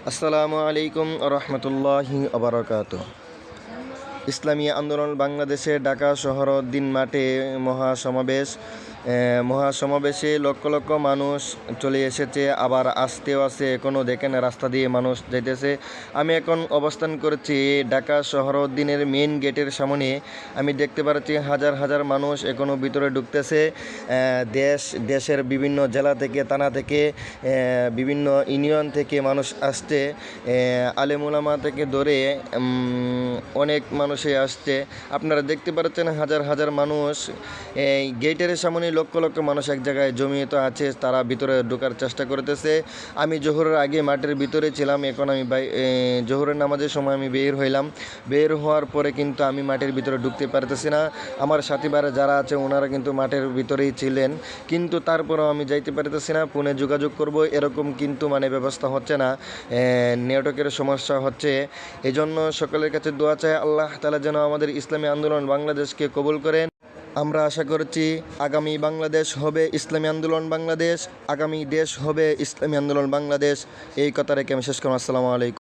আসসালামু আলাইকুম রহমতুল্লাহি আবরকাত ইসলামী আন্দোলন বাংলাদেশে ঢাকা শহর দিন মাঠে মহাসমাবেশ। মহাসমাবেশে লক্ষ লক্ষ মানুষ চলে এসেছে, আবার আসতেও আছে এখনও দেখেন রাস্তা দিয়ে মানুষ যাইতেছে। আমি এখন অবস্থান করছি ঢাকা শহরউদ্দিনের মেন গেটের সামনে। আমি দেখতে পাচ্ছি হাজার হাজার মানুষ এখনও ভিতরে ঢুকতেছে। দেশ, দেশের বিভিন্ন জেলা থেকে, থানা থেকে বিভিন্ন ইউনিয়ন থেকে মানুষ আসছে। আলেমুলামা থেকে ধরে অনেক মানুষই আসছে। আপনারা দেখতে পাচ্ছেন হাজার হাজার মানুষ, এই গেটের সামনে লক্ষ লক্ষ মানুষ এক জায়গায় জমিয়ত আছে, তারা ভিতরে ঢোকার চেষ্টা করতেছে। আমি জোহরের আগে মাঠের ভিতরে ছিলাম, এখন আমি জোহরের নামাজের সময় আমি বের হইলাম। বের হওয়ার পরে কিন্তু আমি মাঠের ভিতরে ঢুকতে পারতেছি না। আমার সাথীবার যারা আছে, ওনারা কিন্তু মাঠের ভিতরেই ছিলেন। কিন্তু তারপরেও আমি যাইতে পারতেছি না, ফোনে যোগাযোগ করব, এরকম কিন্তু মানে ব্যবস্থা হচ্ছে না। নেটওয়ার্কের সমস্যা হচ্ছে। এই জন্য সকলের কাছে দোয়া চাই, আল্লাহ তালা যেন আমাদের ইসলামী আন্দোলন বাংলাদেশকে কবুল করেন। আমরা আশা করছি আগামী বাংলাদেশ হবে ইসলামী আন্দোলন বাংলাদেশ, আগামী দেশ হবে ইসলামী আন্দোলন বাংলাদেশ। এই কথা রেখে আমি শেষ করলাম। আসসালামু আলাইকুম।